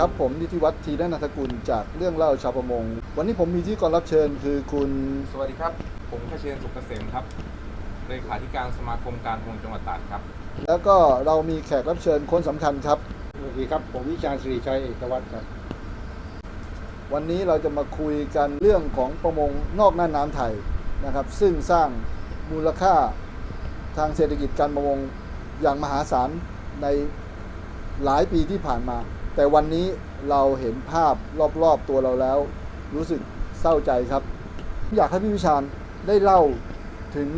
วัสดีครับ ผมนิติวัฒน์ทีนนันทกุลจากเรื่องเล่าชาวประมง วันนี้ผมมีที่กรรับเชิญคือคุณ สวัสดีครับ ผมขเชนสุขเกษมครับเลขาธิการสมาคมการพงจังหวัดตราดครับ แล้วก็เรามีแขกรับเชิญคนสำคัญครับ สวัสดีครับ ผมวิจารณ์สิริชัยเอกวัฒน์ครับ วันนี้เราจะมาคุยกันเรื่องของประมงนอกน่านน้ำไทยนะครับ ซึ่งสร้างมูลค่าทางเศรษฐกิจการประมงอย่างมหาศาลในหลายปีที่ผ่านมา แต่วันนี้เราเห็นภาพรอบๆตัวเราแล้ว รู้สึกเศร้าใจครับ อยากให้พี่วิชาญได้เล่าถึง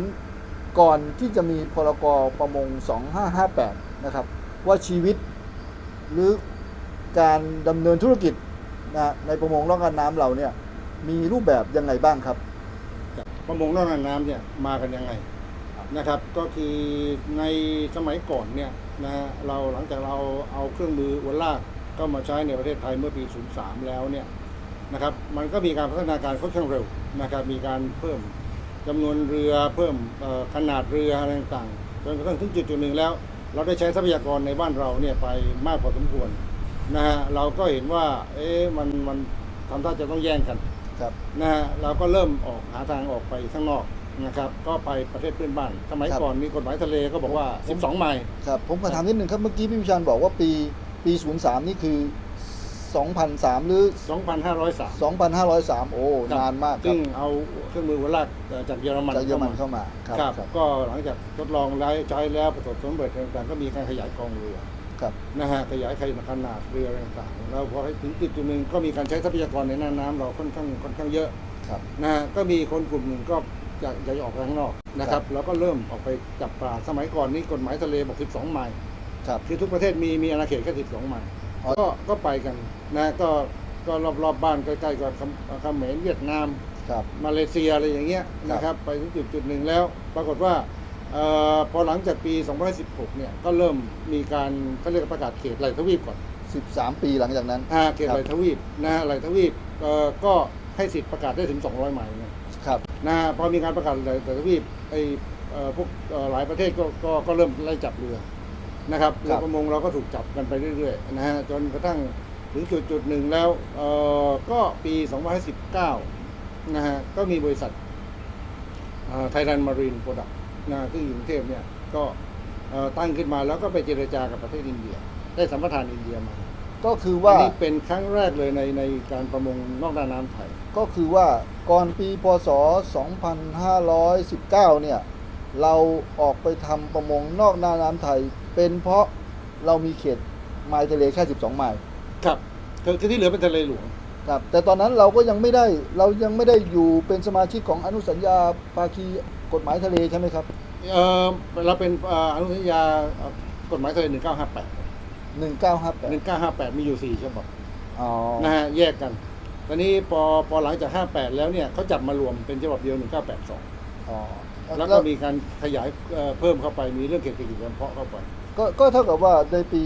ก่อนที่จะมีพรกประมง 2558 นะครับ ว่าชีวิตหรือการดำเนินธุรกิจนะในประมงนอกน่านน้ำเราเนี่ยมีรูปแบบยังไงบ้างครับ ประมงนอกน่านน้ำเนี่ยมากันยังไงนะครับ ก็คือในสมัยก่อนเนี่ยนะฮะเราหลังจากเราเอาเครื่องมืออวนลาก ก็มาใช้ในประเทศไทยเมื่อปี 03 แล้วเนี่ยนะครับมันก็มีการพัฒนาการค่อนข้างเร็วนะครับมีการเพิ่มจำนวนเรือเพิ่มเอ่อขนาดเรืออะไรต่างๆจนกระทั่งถึงจุดจุดหนึ่งแล้ว เราได้ใช้ทรัพยากรในบ้านเราเนี่ยไปมากพอสมควรนะฮะเราก็เห็นว่าเอ๊ะมันมันทำท่าจะต้องแย่งกันครับนะฮะเราก็เริ่มออกหาทางออกไปข้างนอกนะครับก็ไปประเทศเพื่อนบ้านสมัยครับก่อนมีกฎหมายทะเลก็บอกว่า 12 ไมล์ครับผมขอถามนิดหนึ่งครับเมื่อกี้พี่วิชาญบอกว่าปี ปี 03 นี่คือ 2003 หรือ 2,503 2,503 โอ้ครับนานมากครัซึ่บงเอาเครื่องมือวัลากเอ่อจากเยอรมันจากเยอรมันเข้ามาครับครับครับก็หลังจากทดลองใช้ใช้แล้วประสบผลสำเร็จต่างๆก็มีการขยายกองเรือครับนะฮะขยายขนาดเรืออะไรต่างๆแล้วพอถึงจุดจุดหนึ่งก็มีการใช้ทรัพยากรในน่านน้ำเราค่อนข้างค่อนข้างเยอะครับนะฮะก็มีคนกลุ่มหนึ่งก็อยากอยากจะออกไปข้างนอกนะคครัรับบแล้วก็เริ่มออกไปจับปลาสมัยก่อนนี้กฎหมายทะเลบอก 12 ไมล์ ครับ คือทุกประเทศมีมีอาณาเขตแค่12ไมล์อ๋อก็ก็ไปกันนะก็ก็รอบรอบบ้านใกล้ๆกับเขมเขมรเวียดนามครับมาเลเซียอะไรอย่างเงี้ยครับนะครับไปถึงจุดจุดหนึ่งแล้ว ปรากฏว่าเออพอหลังจากปี 2016 เนี่ย ก็เริ่มมีการเขาเรียกว่าประกาศเขตไหลทวีปก่อน 13 ปีหลังจากนั้นอ่าเขตครับไหลทวีปนะฮะไหลทวีปเอ่อก็ให้สิทธิ์ประกาศได้ถึง 200ไมล์เนี่ยครับนะฮะพอมีการประกาศไหลไหลทวีปไอเอ่อพวกเอ่อหลายประเทศก็ก็ก็เริ่มไล่จับเรือ นะครับเรือประมงเราก็ถูกจับกันไปเรื่อยๆนะฮะจนกระทั่งถึงจุดจุดหนึ่งแล้วเอ่อก็ปี2019นะฮะก็มีบริษัทไทยแลนด์มารีนโปรดักต์นะซึ่งอยู่กรุงเทพเนี่ยก็เอ่อตั้งขึ้นมาแล้วก็ไปเจรจากับประเทศอินเดีย ได้สัมปทานอินเดียมาก็คืออัว่านนี้เป็นครั้งแรกเลยในในการประมงนอกด้านน้ำไทย ก็คือว่าก่อนปีพศ 2519 เนี่ย เราออกไปทำประมงนอกน่านน้ำไทย เป็นเพราะเรามีเขตไมล์ทะเลแค่ 12 ไมล์ครับคือคือที่เหลือเป็นทะเลหลวงครับ แต่ตอนนั้นเราก็ยังไม่ได้เรายังไม่ได้อยู่เป็นสมาชิกของอนุสัญญาภาคีกฎหมายทะเลใช่ไหมครับเออเราเป็นเอ่ออนุสัญญาเอ่อกฎหมายทะเล 1958 1958 1958 มีอยู่ 4 ฉบับอ๋อนะฮะแยกกัน ตอนนี้พอพอหลังจาก 58 แล้วเนี่ยเขาจับมารวมเป็นฉบับเดียว 1982อ๋อ แล้วก็มีการขยายเอ่อเพิ่มเข้าไปมีเรื่องเขตเศรษฐกิจเฉพาะเข้าไป ก็ก็เท่ากับว่าในปี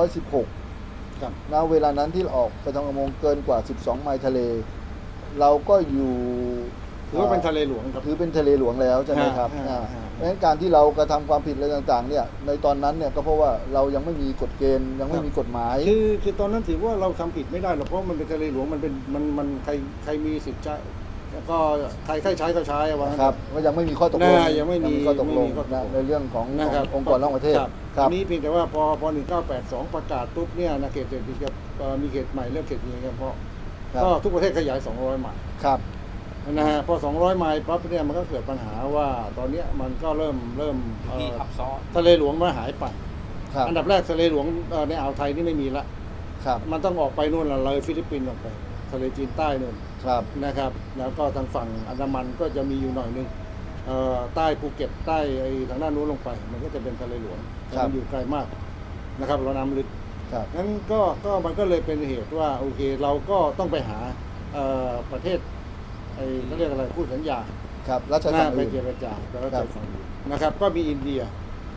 2516ครับนะเวลานั้นที่เราออกไปทำประมงเกินกว่า 12 ไมล์ทะเล เราก็อยู่ถือว่าเป็นทะเลหลวงครับถือเป็นทะเลหลวงแล้วใช่ไหมครับฮะอ่าฮะเพราะฉะนั้นการที่เรากระทำความผิดอะไรต่างๆ เนี่ย ในตอนนั้นเนี่ยก็เพราะว่าเรายังไม่มีกฎเกณฑ์ยังไม่มีกฎหมายคือคือตอนนั้นถือว่าเราทำผิดไม่ได้หรอกเพราะมันเป็นทะเลหลวงมันเป็นมันมันใครใครมีสิทธิ์ใช้ แล้วก็ใครใครใช้ก็ใช้อะว่างั้น ครับก็ยังไม่มีข้อตกลงน่ายังไม่มีข้อตกลงไม่มีข้อตกลนะงในเรื่องของนะครับองค์กรนอกประเทศครับครับ อันนี้เพียงแต่ว่าพอพอ1982 ประกาศปุ๊บเนี่ยนะเขตเศรษฐกิจกับเอ่อมีเขตใหม่เรื่องเขตเศรษฐกิจเฉพาะครับ ก็ทุกประเทศขยาย 200ไมล์ครับ นะฮะพอ 200ไมล์ปั๊บเนี่ยมันก็เกิดปัญหาว่าตอนเนี้ยมันก็เริ่มเริ่มเอ่อที่ทับซ้อน ทะเลหลวงมันหายไป ครับ อันดับแรกทะเลหลวงเอ่อในอ่าวไทยนี่ไม่มีละ ครับ มันต้องออกไปนู่นละเลยฟิลิปปินส์ออกไปทะเลจีนใต้นู่น ครับนะครับ แล้วก็ทางฝั่งอันดามันก็จะมีอยู่หน่อยนึงเอ่อใต้ภูเก็ตใต้ไอ้ทางด้านนู้นลงไป มันก็จะเป็นทะเลหลวงแต่มันอยู่ไกลมากนะครับเราน้ำลึกครับงั้นก็ก็มันก็เลยเป็นเหตุว่าโอเคเราก็ต้องไปหาเอ่อประเทศไอ้เขาเรียกอะไรคู่สัญญาครับรัชหน้าฝั่งไปอื่นเจรจาแล้วก็ครัใจบฝั่งอื่นนะครับ ก็มีอินเดีย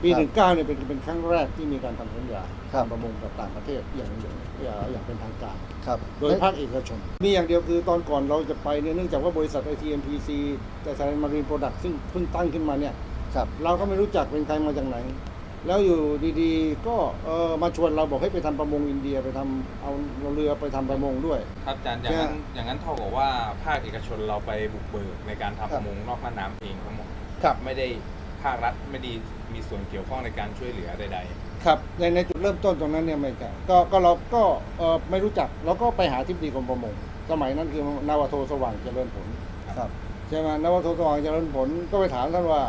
ปี ครับหนึ่งเก้าเนี่ยเป็นเป็นครั้งแรกที่มีการทำสัญญาครับทำประมงกับต่างประเทศอย่างอย่างอย่างอย่างเป็นทางการ ครับโดยภาคเอกชน มีอย่างเดียวคือตอนก่อนเราจะไปเนี่ยเนื่องจากว่าบริษัท ITMPC แต่สายมารีนโปรดักต์ซึ่งเพิ่งตั้งขึ้นมาเนี่ย ครับ เราก็ไม่รู้จักเป็นใครมาจากไหน แล้วอยู่ดีๆ ก็เออมาชวนเราบอกให้ไปทำประมงอินเดียไปทำเอาเรือไปทำประมงด้วย ครับอาจารย์อย่างนั้นอย่างนั้นเท่ากับว่าภาคเอกชนเราไปบุกเบิกในการทำประมงนอกน่านน้ำเองทั้งหมดครับ ไม่ได้ภาครัฐไม่ได้ มีส่วนเกี่ยวข้องในการช่วยเหลือใดครับในในจุดเริ่มต้นตรงนั้นเนี่ยไม่ใช่ก็ก็เราก็เออไม่รู้จักเราก็ไปหาทิบดีกรมประมงสมัยนั้นคือนาวาโทสว่างเจริญผลครับใช่ไหมนาวาโทสว่างเจริญผลก็ไปถามท่านว่า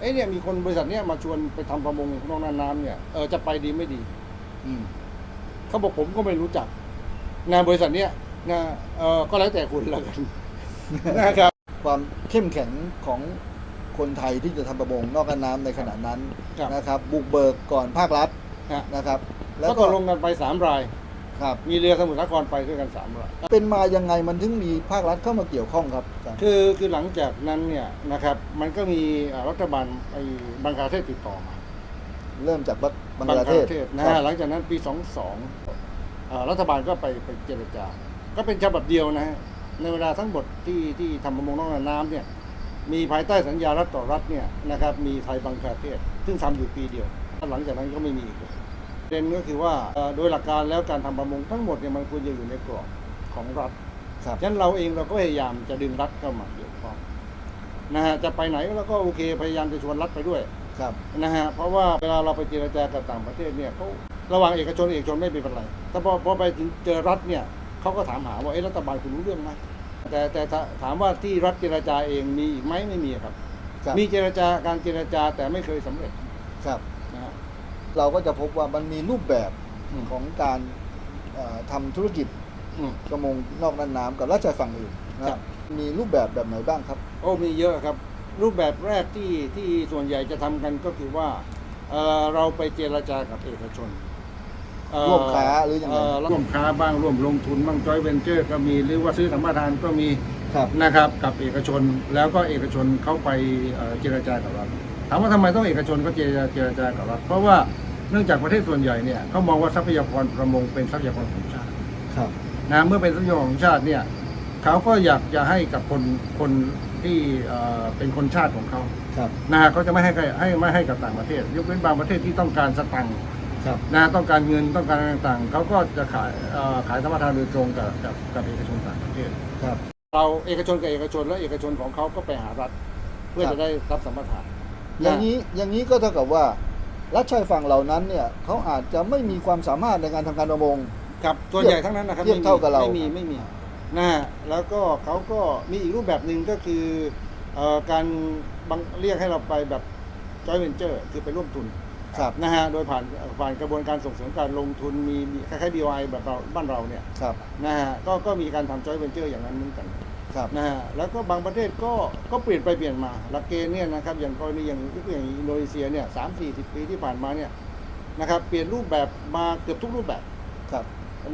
เอ้ยเนี่ยมีคนบริษัทเนี้ยมาชวนไปทำประมงนอกน่านน้ำเนี่ยเออจะไปดีไม่ดี อืมเขาบอกผมก็ไม่รู้จักนะบริษัทเนี้ยนะเออก็แล้วแต่คุณแล้วกัน นะครับ ความเข้มแข็งของ คนไทยที่จะทำประมงนอกน่านน้ำในขณะนั้นครับ นะครับ บุกเบิกก่อนภาครัฐฮะนะครับ แล้แล้ววก็ก็ลงกันไปสามราย ครับ มีเรือสมุทรสาครไปด้วยกันสามราย เป็นมายังไงมันถึงมีภาครัฐเข้ามาเกี่ยวข้องครับอาจารย์คือคือหลังจากนั้นเนี่ยนะครับมันก็มีอ่ารัฐบาลไอ้บังคลาเทศติดต่อมาเริ่มจากบังบังกลาเทศนะครัฮะบหลังจากนั้นปี 22อ่ารัฐบาลก็ไปไปเจรจา ก็เป็นฉบับเดียวนะฮะในเวลาทั้งหมดที่ที่ทำประมงนอกน่านน้ำเนี่ย มีภายใต้สัญญารัฐต่อรัฐเนี่ยนะครับมีไทยบังคลาเทศ ซึ่งทำอยู่ปีเดียว หลังจากนั้นก็ไม่มีอีกเลยประเด็นก็คือว่าเอ่อโดยหลักการแล้วการทำประมงทั้งหมดเนี่ยมันควรจะอยู่ในกรอบของรัฐครับฉะนั้นเราเองเราก็พยายามจะดึงรัฐเข้ามาเกี่ยวข้องนะฮะจะไปไหนเราก็โอเคพยายามจะชวนรัฐไปด้วยครับนะฮะเพราะว่าเวลาเราไปเจรจากับต่างประเทศเนี่ยเขาระหว่างเอกชนเอกชนไม่เป็นไรแต่พอพอไปถึงเจอรัฐเนี่ยเขาก็ถามหาว่าเอ๊ะรัฐบาลคุณรู้เรื่องไหม แต่แต่ถ้าถามว่าที่รัฐเจรจาเองมีอีกไหมไม่มีครับ ครับมีเจรจาการเจรจาแต่ไม่เคยสำเร็จครับ นะฮะ เราก็จะพบว่ามันมีรูปแบบอืม ของการเอ่อทำธุรกิจอืม ประมงนอกน่านน้ำกับราชายฝั่งอื่นนะครับมีรูปแบบแบบไหนบ้างครับ โอ้มีเยอะครับ รูปแบบแรกที่ที่ส่วนใหญ่จะทำกันก็คือว่าเอ่อเราไปเจรจากับเอกชนเอ่อ ร่วมค้าหรือยังไงร่วมค้าบ้างร่วมลงทุนบ้างจอยเวนเจอร์ก็มีหรือว่าซื้อสัมปทานก็มีครับนะครับกับเอกชนแล้วก็เอกชนเข้าไปเอ่อเจรจากับรัฐถามว่าทำไมต้องเอกชนก็เจรจาเจรจากับรัฐเพราะว่าเนื่องจากประเทศส่วนใหญ่เนี่ยเขามองว่าทรัพยากรประมงเป็นทรัพยากรของชาติครับนะเมื่อเป็นทรัพยากรของชาติเนี่ยเขาก็อยากจะให้กับคนคนที่เอ่อเป็นคนชาติของเขาครับนะฮะเขาจะไม่ให้ใครให้ไม่ให้กับต่างประเทศ ยกเว้นบางประเทศที่ต้องการสตังค์ ครับ นะต้องการเงินต้องการอะไรต่างๆเขาก็จะขายเอ่อขายธรรมทานโดยตรงกับกับกับเอกชนต่างประเทศ ครับ เราเอกชนกับเอกชนแล้วเอกชนของเขาก็ไปหารัฐ เพื่อครับ จะได้รับสัมปทานอย่างนี้อย่างนี้ก็เท่ากับว่ารัฐชายฝั่งเหล่านั้นเนี่ยเขาอาจจะไม่มีความสามารถในการทำการประมง ครับส่วนใหญ่ทั้งนั้นนะครับเทียบเท่ากับเรา ไม่มีไม่มีนะฮะแล้วก็เขาก็มีอีกรูปแบบหนึ่งก็คือเอ่อการบังเรียกให้เราไปแบบจอยเวนเจอร์คือไปร่วมทุน ครับนะฮะโดยผ่านผ่านกระบวนการส่งเสริมการลงทุนมีมีคล้ายๆ BOI แบบเราบ้านเราเนี่ยครับนะฮะก็ก็มีการทำจอยเวนเจอร์อย่างนั้นเหมือนกันครับนะฮะแล้วก็บางประเทศก็ก็เปลี่ยนไปเปลี่ยนมาหลักเกณฑ์เนี่ยนะครับอย่างกรณีอย่างยกตัวอย่างอินโดนีเซียเนี่ยสามสี่สิบปีที่ผ่านมาเนี่ยนะครับเปลี่ยนรูปแบบมาเกือบทุกรูปแบบครับ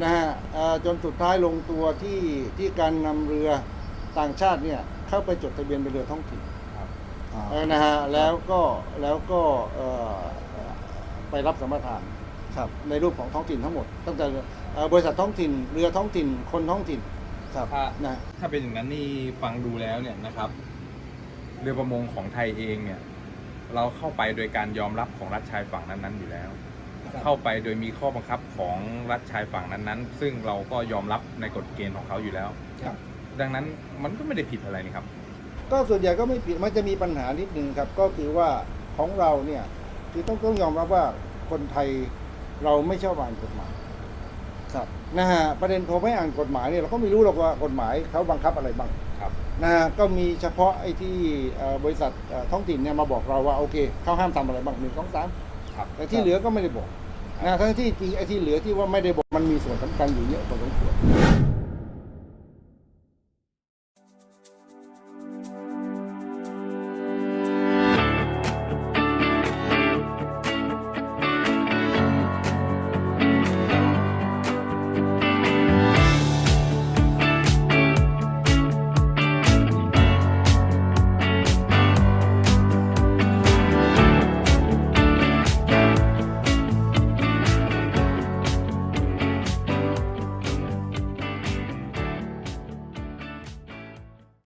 นะฮะเอ่อจนสุดท้ายลงตัวที่ที่การนำเรือต่างชาติเนี่ยเข้าไปจดทะเบียนเป็นเรือท้องถิ่นอ่าเออนะฮะแล้วก็แล้วก็เอ่อ ไปรับสัมปทานครับ ในรูปของท้องถิ่นทั้งหมด ตั้งแต่เอ่อบริษัทท้องถิ่นเรือท้องถิ่นคนท้องถิ่นครับถ้านะถ้าเป็นอย่างนั้นนี่ฟังดูแล้วเนี่ยนะครับ เรือประมงของไทยเองเนี่ย เราเข้าไปโดยการยอมรับของรัฐชายฝั่งนั้นๆอยู่แล้วครับเข้าไปโดยมีข้อบังคับของรัฐชายฝั่งนั้นๆ ซึ่งเราก็ยอมรับในกฎเกณฑ์ของเขาอยู่แล้ว ครับ ดังนั้นมันก็ไม่ได้ผิดอะไรนี่ครับ ก็ส่วนใหญ่ก็ไม่ผิดมันจะมีปัญหานิดนึงครับ ก็คือว่าของเราเนี่ย คือต้องต้องยอมรับว่าคนไทยเราไม่ชอบอ่านกฎหมายครับนะฮะประเด็นพอไม่อ่านกฎหมายเนี่ยเราก็ไม่รู้หรอกว่ากฎหมายเขาบังคับอะไรบ้างครับนะฮะก็มีเฉพาะไอ้ที่เอ่อบริษัทเอ่อท้องถิ่นเนี่ยมาบอกเราว่าโอเคเขาห้ามทำอะไรบ้างหนึ่งสองสามครับแต่ที่เหลือก็ไม่ได้บอกนะทั้งที่จริงไอ้ที่เหลือที่ว่าไม่ได้บอกมันมีส่วนสำคัญอยู่เยอะพอสมควร